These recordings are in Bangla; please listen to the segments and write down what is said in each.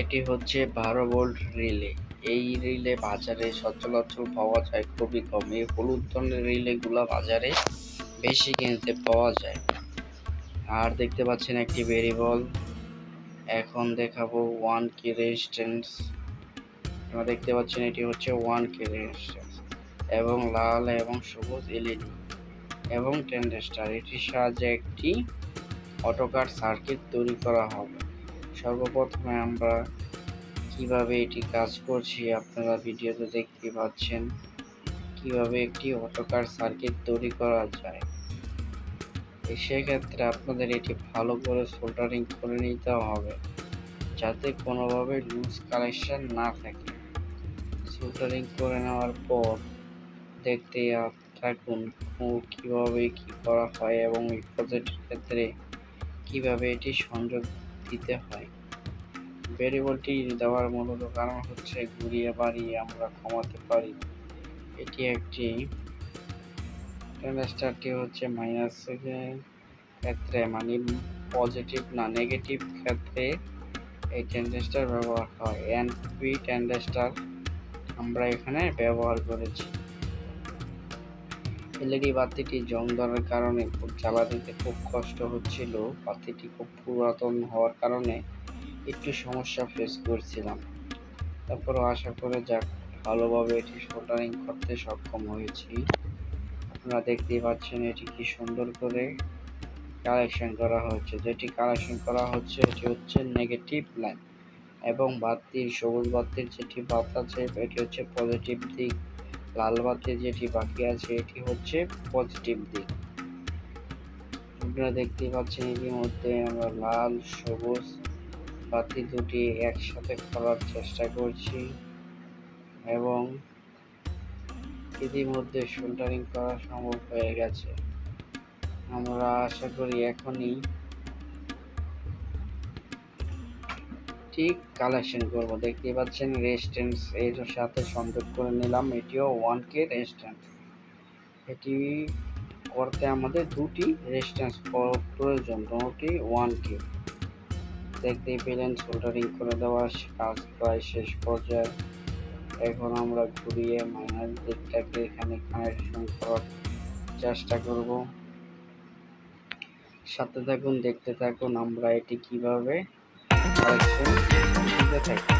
এটি হচ্ছে বারো ভোল্ট রিলে। এই রিলে বাজারে সচরাচর পাওয়া যায় খুবই কম। এই হলুদ ধরনের রিলেগুলো বাজারে বেশি কিনতে পাওয়া যায় আর দেখতে পাচ্ছেন একটি ভেরিবল এখন দেখাবো ওয়ান কে রেজিস্ট্যান্স। আপনারা দেখতে পাচ্ছেন এটি হচ্ছে ওয়ান কে রেজিস্ট্যান্স। এবং লাল এবং সবুজ এলইডি। এবং ট্যান্ডেস্টার। এটির সাহায্যে একটি অটোকার সার্কিট তৈরি করা হবে। সর্বপ্রথমে আমরা কীভাবে এটি কাজ করছি আপনারা ভিডিওতে দেখতে পাচ্ছেন। কীভাবে একটি অটোকার সার্কিট তৈরি করা যায়। সেক্ষেত্রে আপনাদের এটি ভালো করে সোল্ডারিং করে নিতে হবে, যাতে কোনোভাবে লুজ কানেকশন না থাকে। সোল্ডারিং করে নেওয়ার পর দেখতে থাকুন কীভাবে কি করা হয় এবং এই ক্ষেত্রে কীভাবে এটি সংযোগ দিতে হয়। ভেরিয়েবলটি দেওয়ার মূলত কারণ হচ্ছে ঘুরিয়ে বাড়িয়ে আমরা কমাতে পারি। এটি একটি ট্রানজিস্টারটি হচ্ছে মাইনাস ক্ষেত্রে মানে পজিটিভ না নেগেটিভ ক্ষেত্রে এই ট্রানজিস্টার ব্যবহার হয়। এনপি ট্রানজিস্টার আমরা এখানে ব্যবহার করেছি। এলইডি বাতিটি জং ধরার কারণে খুব জ্বালা দিতে খুব কষ্ট হচ্ছিল। বাতিটি খুব পুরাতন হওয়ার কারণে একটু সমস্যা ফেস করছিলাম। তারপরও আশা করে যাক, ভালোভাবে এটি সোল্ডারিং করতে সক্ষম হয়েছি। আপনারা দেখতেই পাচ্ছেন এটি কি সুন্দর করে কালেকশন করা হচ্ছে। যেটি কালেকশন করা হচ্ছে, এটি হচ্ছে নেগেটিভ লাইন এবং বাতির সবুজ বাতির যেটি বাত আছে এটি হচ্ছে পজিটিভ দিক। লাল বাতির যেটি বাকি আছে, এটি হচ্ছে পজিটিভ দিক। আপনারা দেখতেই পাচ্ছেন ইতিমধ্যে আমরা লাল, সবুজ বাতি দুটি একসাথে করার চেষ্টা করছি এবং ইতিমধ্যে সোল্ডারিং করা সম্ভব হয়ে গেছে। আমরা আশা করি এখনই ঠিক কালেকশন করব। দেখতে পাচ্ছেন রেজিস্ট্যান্স এর সাথে সংযোগ করে নিলাম। এটিও ওয়ান কে রেজিস্ট্যান্স এটি করতে আমাদের দুটি রেজিস্ট্যান্স প্রয়োজন, দুটি ওয়ান কে দেখতেই পেলেন সোল্ডারিং করে দেওয়ার কাজ প্রায় শেষ পর্যায়ে। এখন আমরা ঘুরিয়ে মাইনাস দিকটাকে এখানে কানেকশন করার চেষ্টা করব। সাথে থাকুন, দেখতে থাকুন আমরা এটি কীভাবে কানেকশন দিতে থাকি।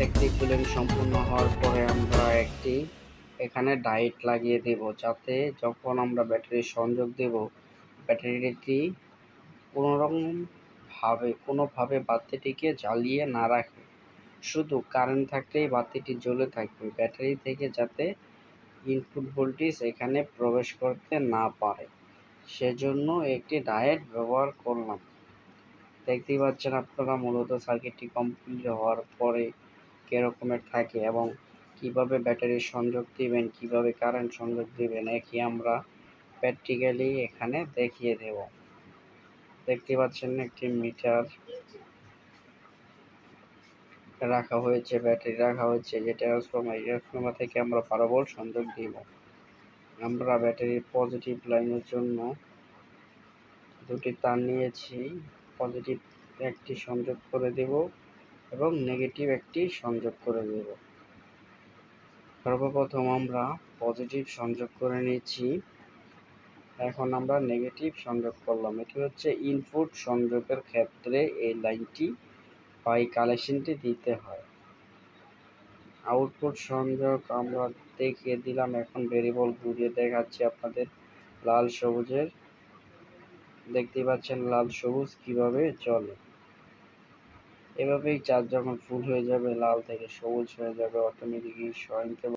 দেখতে পেলেন সম্পূর্ণ হওয়ার পরে আমরা একটি এখানে ডাইট লাগিয়ে দেব, যাতে যখন আমরা ব্যাটারি সংযোগ দেব, ব্যাটারিটি কোনোরকমভাবে, কোনোভাবে বাতিটিকে জ্বালিয়ে না রাখে। শুধু কারেন্ট থাকলেই বাতিটি জ্বলে থাকবে। ব্যাটারি থেকে যাতে ইনপুট ভোল্টেজ এখানে প্রবেশ করতে না পারে। সেজন্য একটি ডায়েট ব্যবহার করলাম। দেখতেই পাচ্ছেন আপনারা, মূলত সার্কিটটি কমপ্লিট হওয়ার পরে কীরকমের থাকে এবং কীভাবে ব্যাটারির সংযোগ দিবেন, কীভাবে কারেন্ট সংযোগ দিবেন একই আমরা প্র্যাকটিক্যালি এখানে দেখিয়ে দেব। দেখতে পাচ্ছেন একটি মিটার রাখা হয়েছে, ব্যাটারি রাখা হয়েছে যে ট্রান্সফর্মার ট্রান্সফর্মার থেকে আমরা বারো সংযোগ দিব। আমরা ব্যাটারির পজিটিভ লাইনের জন্য দুটি তার নিয়েছি পজিটিভ একটি সংযোগ করে দেব। এবং নেগেটিভ একটি সংযোগ করে দেব। সর্বপ্রথম আমরা পজিটিভ সংযোগ করে নিয়েছি। এখন আমরা নেগেটিভ সংযোগ করলাম। এটি হচ্ছে ইনপুট সংযোগের ক্ষেত্রে এই লাইনটি বা এই কালেকশনটি দিতে হয়। আউটপুট সংযোগ আমরা দেখিয়ে দিলাম। এখন ভেরিয়েবল ঘুরিয়ে দেখাচ্ছি আপনাদের লাল সবুজের। দেখতেই পাচ্ছেন লাল সবুজ কীভাবে চলে। এভাবেই চাঁদ যখন ফুল হয়ে যাবে লাল থেকে সবুজ হয়ে যাবে অটোমেটিকই স্বয়ংক্রিয়